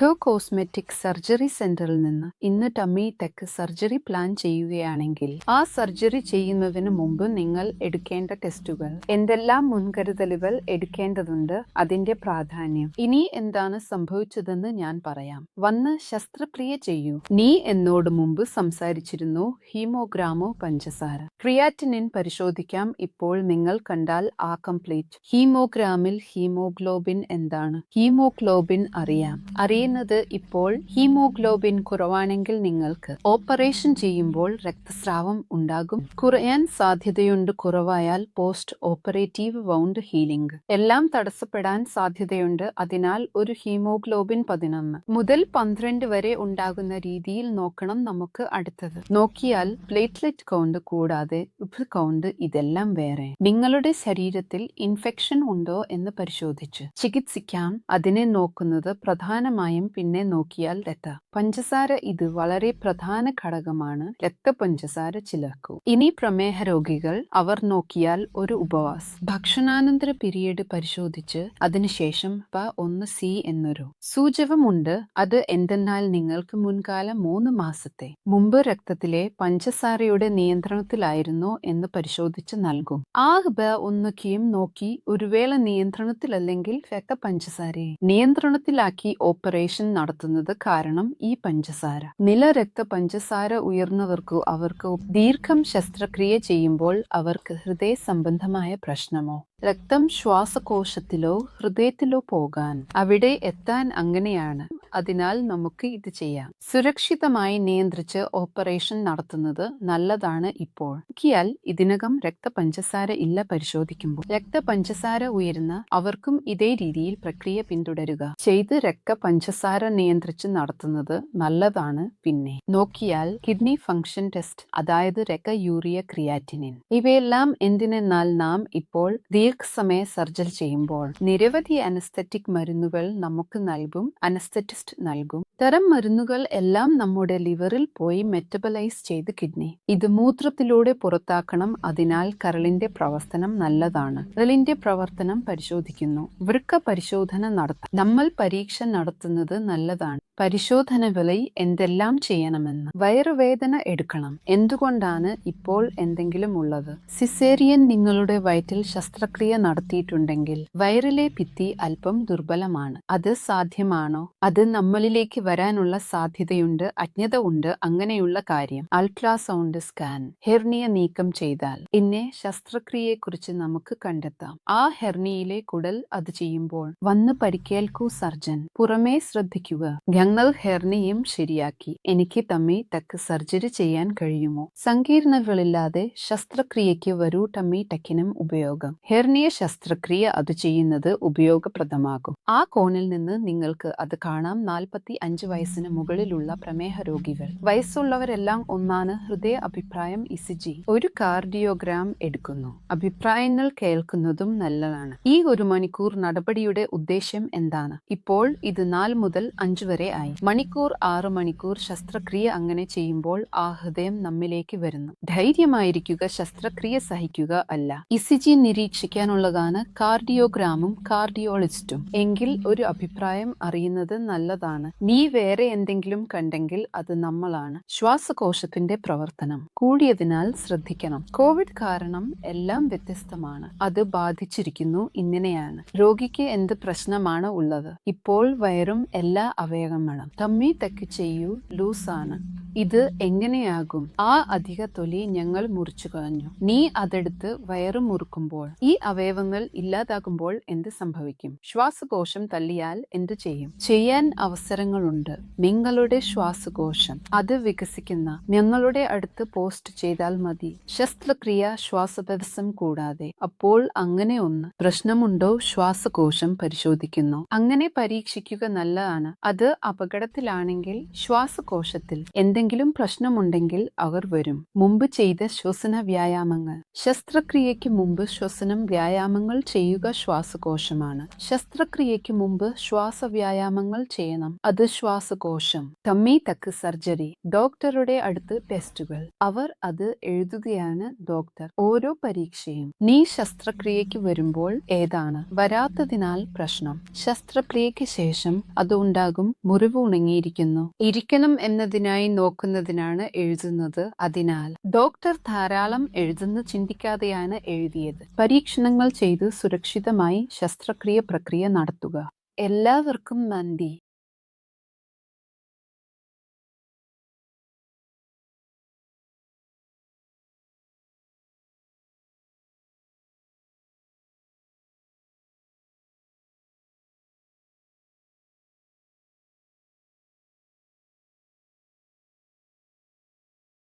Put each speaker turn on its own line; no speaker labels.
Echo cosmetic surgery സെന്ററിൽ നിന്ന് ഇന്ന് ടമ്മി ടെക് സർജറി പ്ലാൻ ചെയ്യുകയാണെങ്കിൽ ആ സർജറി ചെയ്യുന്നതിന് മുമ്പ് നിങ്ങൾ എടുക്കേണ്ട ടെസ്റ്റുകൾ എന്തെല്ലാം മുൻകരുതലുകൾ എടുക്കേണ്ടതുണ്ട് അതിന്റെ പ്രാധാന്യം. ഇനി എന്താണ് സംഭവിച്ചതെന്ന് ഞാൻ പറയാം. വന്ന് ശസ്ത്രക്രിയ ചെയ്യൂ. നീ എന്നോട് മുമ്പ് സംസാരിച്ചിരുന്നു ഹീമോഗ്രാമോ പഞ്ചസാര. ക്രിയാറ്റിനിൻ പരിശോധിക്കാം. ഇപ്പോൾ നിങ്ങൾ കണ്ടാൽ ആ കംപ്ലീറ്റ് ഹീമോഗ്രാമിൽ ഹീമോഗ്ലോബിൻ എന്താണ്? ഹീമോഗ്ലോബിൻ അറിയാം. അറിയുന്നത് ഇപ്പോൾ ഹീമോഗ്ലോബിൻ കുറവാണെങ്കിൽ നിങ്ങൾക്ക് ഓപ്പറേഷൻ ചെയ്യുമ്പോൾ രക്തസ്രാവം ഉണ്ടാകും. കുറയാൻ സാധ്യതയുണ്ട്. കുറവായാൽ പോസ്റ്റ് ഓപ്പറേറ്റീവ് വൗണ്ട് ഹീലിംഗ്. എല്ലാം തടസ്സപ്പെടാൻ സാധ്യതയുണ്ട്. അതിനാൽ ഒരു ഹീമോഗ്ലോബിൻ പതിനൊന്ന്. മുതൽ പന്ത്രണ്ട് വരെ ഉണ്ടാകുന്ന രീതിയിൽ നോക്കണം നമുക്ക് അടുത്തത്. നോക്കിയാൽ പ്ലേറ്റ്ലെറ്റ് കൗണ്ട് കൂടാതെ ഉപ്പ് കൗണ്ട് ഇതെല്ലാം വേറെ. നിങ്ങളുടെ ശരീരത്തിൽ ഇൻഫെക്ഷൻ ഉണ്ടോ എന്ന് പരിശോധിച്ച് ചികിത്സിക്കാം. അതിനെ നോക്കുന്നത് പ്രധാനമായും പിന്നെ നോക്കിയാൽ രക്ത പഞ്ചസാര ഇത് വളരെ പ്രധാന ഘടകമാണ്. രക്തപഞ്ചസാര ചിലക്കു ഇനി പ്രമേഹ രോഗികൾ അവർ നോക്കിയാൽ ഒരു ഉപവാസ്. ഭക്ഷണാനന്തര പിരീഡ് പരിശോധിച്ച് അതിനുശേഷം പ ഒന്ന് സി എന്നൊരു സൂചകമുണ്ട്. അത് എന്തെന്നാൽ നിങ്ങൾക്ക് മുൻകാല മൂന്ന് മാസത്തെ മുമ്പ് രക്തത്തിലെ പഞ്ചസാരയുടെ നിയന്ത്രണത്തിലായിരുന്നോ എന്ന് പരിശോധിച്ച് നൽകും. ആ ബ ഒന്ന് കീം നോക്കി ഒരു വേള നിയന്ത്രണത്തിലല്ലെങ്കിൽ രക്ത പഞ്ചസാരയെ നിയന്ത്രണത്തിലാക്കി ഓപ്പറേഷൻ നടത്തുന്നത് കാരണം ഈ പഞ്ചസാര. നില രക്ത പഞ്ചസാര ഉയർന്നവർക്കു അവർക്ക് ദീർഘം ശസ്ത്രക്രിയ ചെയ്യുമ്പോൾ അവർക്ക് ഹൃദയ സംബന്ധമായ പ്രശ്നമോ രക്തം ശ്വാസകോശത്തിലോ ഹൃദയത്തിലോ പോകാൻ. അവിടെ എത്താൻ അങ്ങനെയാണ്. അതിനാൽ നമുക്ക് ഇത് ചെയ്യാം. സുരക്ഷിതമായി നിയന്ത്രിച്ച് ഓപ്പറേഷൻ നടത്തുന്നത് നല്ലതാണ് ഇപ്പോൾ. നോക്കിയാൽ ഇതിനകം രക്തപഞ്ചസാര ഇല്ല പരിശോധിക്കുമ്പോൾ. രക്തപഞ്ചസാര ഉയരുന്ന അവർക്കും ഇതേ രീതിയിൽ പ്രക്രിയ പിന്തുടരുക. ചെയ്ത് രക്തപഞ്ചസാര നിയന്ത്രിച്ച് നടത്തുന്നത് നല്ലതാണ് പിന്നെ. നോക്കിയാൽ കിഡ്നി ഫംഗ്ഷൻ ടെസ്റ്റ് അതായത് രക്ത യൂറിയ ക്രിയാറ്റിനിൻ. ഇവയെല്ലാം എന്തിനെന്നാൽ നാം ഇപ്പോൾ ദീർഘസമയ സർജൽ ചെയ്യുമ്പോൾ നിരവധി അനസ്തറ്റിക് മരുന്നുകൾ നമുക്ക് നൽകും. അനസ്തറ്റിസ്റ്റ് നൽകും. തരം മരുന്നുകൾ എല്ലാം നമ്മുടെ ലിവറിൽ പോയി മെറ്റബലൈസ് ചെയ്ത് കിഡ്നി. ഇത് മൂത്രത്തിലൂടെ പുറത്താക്കണം. അതിനാൽ കരളിന്റെ പ്രവർത്തനം നല്ലതാണ്. കരളിന്റെ പ്രവർത്തനം പരിശോധിക്കുന്നു. വൃക്ക പരിശോധന നടത്താം. നമ്മൾ പരീക്ഷ നടത്തുന്നത് നല്ലതാണ്. പരിശോധനകളിൽ എന്തെല്ലാം ചെയ്യണമെന്ന്. വയറുവേദന എടുക്കണം. എന്തുകൊണ്ടാണ് ഇപ്പോൾ എന്തെങ്കിലും ഉള്ളത്? സിസേറിയൻ നിങ്ങളുടെ വയറ്റിൽ ശസ്ത്രക്രിയ നടത്തിയിട്ടുണ്ടെങ്കിൽ വയറിലെ ഭിത്തി അല്പം ദുർബലമാണ്. അത് സാധ്യമാണോ? അത് നമ്മളിലേക്ക് വരാനുള്ള സാധ്യതയുണ്ട് അജ്ഞത ഉണ്ട് അങ്ങനെയുള്ള കാര്യം. Ultrasound scan. ഹെർണിയ നീക്കം ചെയ്താൽ പിന്നെ ശസ്ത്രക്രിയയെക്കുറിച്ച് നമുക്ക് കണ്ടെത്താം. ആ ഹെർണിയിലെ കുടൽ അത് ചെയ്യുമ്പോൾ വന്ന് പരിക്കേൽക്കൂ സർജൻ. പുറമേ ശ്രദ്ധിക്കുക. ഞങ്ങൾ ഹെർണിയും ശരിയാക്കി. എനിക്ക് തമ്മി ടക്ക് സർജറി ചെയ്യാൻ കഴിയുമോ? സങ്കീർണതകളില്ലാതെ ശസ്ത്രക്രിയയ്ക്ക് വരൂ ടമ്മി ടക്കിനും ഉപയോഗം. ഹെർണിയ ശസ്ത്രക്രിയ അത് ചെയ്യുന്നത് ഉപയോഗപ്രദമാകും. ആ കോണിൽ നിന്ന് നിങ്ങൾക്ക് അത് കാണാം. നാൽപ്പത്തി അഞ്ച് വയസ്സിന് മുകളിലുള്ള പ്രമേഹ രോഗികൾ. വയസ്സുള്ളവരെല്ലാം ഒന്നാണ് ഹൃദയ അഭിപ്രായം ഇസിജി ഒരു കാർഡിയോഗ്രാം എടുക്കുന്നു. അഭിപ്രായങ്ങൾ കേൾക്കുന്നതും നല്ലതാണ്. ഈ ഒരു മണിക്കൂർ നടപടിയുടെ ഉദ്ദേശ്യം എന്താണ്? ഇപ്പോൾ ഇത് നാല് മുതൽ അഞ്ച് വരെ ആയി. മണിക്കൂർ ആറ് മണിക്കൂർ ശസ്ത്രക്രിയ അങ്ങനെ ചെയ്യുമ്പോൾ ആ ഹൃദയം നമ്മിലേക്ക് വരുന്നു. ധൈര്യമായിരിക്കുക ശസ്ത്രക്രിയ സഹിക്കുക അല്ല. ഇസിജി നിരീക്ഷിക്കാനുള്ളതാണ് കാർഡിയോഗ്രാമും കാർഡിയോളജിസ്റ്റും. എങ്കിൽ ഒരു അഭിപ്രായം അറിയുന്നത് നല്ലതാണ്. നീ വേറെ എന്തെങ്കിലും കണ്ടെങ്കിൽ അത് നമ്മളാണ്. ശ്വാസകോശത്തിന്റെ പ്രവർത്തനം. കൂടിയതിനാൽ ശ്രദ്ധിക്കണം. കോവിഡ് കാരണം എല്ലാം വ്യത്യസ്തമാണ്. അത് ബാധിച്ചിരിക്കുന്നു ഇങ്ങനെയാണ്. രോഗിക്ക് എന്ത് പ്രശ്നമാണ് ഉള്ളത്? ഇപ്പോൾ വയറും എല്ലാ അവയവങ്ങളും തമ്മി തെക്ക് ചെയ്യൂ ലൂസാണ്. ഇത് എങ്ങനെയാകും? ആ അധിക തൊലി ഞങ്ങൾ മുറിച്ചു കളഞ്ഞു. നീ അതെടുത്ത് വയറ് മുറുക്കുമ്പോൾ ഈ അവയവങ്ങൾ ഇല്ലാതാകുമ്പോൾ എന്ത് സംഭവിക്കും? ശ്വാസകോശം തള്ളിയാൽ എന്തു ചെയ്യും? ചെയ്യാൻ അവസരങ്ങളുണ്ട്. നിങ്ങളുടെ ശ്വാസകോശം. അത് വികസിക്കുന്ന ഞങ്ങളുടെ അടുത്ത് പോസ്റ്റ് ചെയ്താൽ മതി. ശസ്ത്രക്രിയ ശ്വാസതടസ്സം കൂടാതെ. അപ്പോൾ അങ്ങനെ ഒന്ന്. പ്രശ്നമുണ്ടോ? ശ്വാസകോശം പരിശോധിക്കുന്നു. അങ്ങനെ പരീക്ഷിക്കുക നല്ലതാണ്. അത് അപകടത്തിലാണെങ്കിൽ ശ്വാസകോശത്തിൽ എന്തെങ്കിലും പ്രശ്നമുണ്ടെങ്കിൽ അവർ വരും. മുമ്പ് ചെയ്ത ശ്വസന വ്യായാമങ്ങൾ. ശസ്ത്രക്രിയയ്ക്ക് മുമ്പ് ശ്വസനം വ്യായാമങ്ങൾ ചെയ്യുക ശ്വാസകോശമാണ്. ശസ്ത്രക്രിയയ്ക്ക് മുമ്പ് ശ്വാസ വ്യായാമങ്ങൾ ചെയ്യണം. അത് ശ്വാസകോശം. തമ്മി തക്ക് സർജറി. ഡോക്ടറുടെ അടുത്ത് ടെസ്റ്റുകൾ. അവർ അത് എഴുതുകയാണ് ഡോക്ടർ. ഓരോ പരീക്ഷയും. നീ ശസ്ത്രക്രിയയ്ക്ക് വരുമ്പോൾ ഏതാണ്? വരാത്തതിനാൽ പ്രശ്നം. ശസ്ത്രക്രിയയ്ക്ക് ശേഷം അത് ഉണ്ടാകും. മുറി മുറിവ് ഉണങ്ങിയിരിക്കുന്നു ഇരിക്കണം എന്നതിനായി നോക്കുന്നതിനാണ് എഴുതുന്നത്. അതിനാൽ ഡോക്ടർ ധാരാളം എഴുതുന്ന ചിന്തിക്കാതെയാണ് എഴുതിയത്. പരീക്ഷണങ്ങൾ ചെയ്ത് സുരക്ഷിതമായി ശസ്ത്രക്രിയ പ്രക്രിയ നടത്തുക. എല്ലാവർക്കും നന്ദി.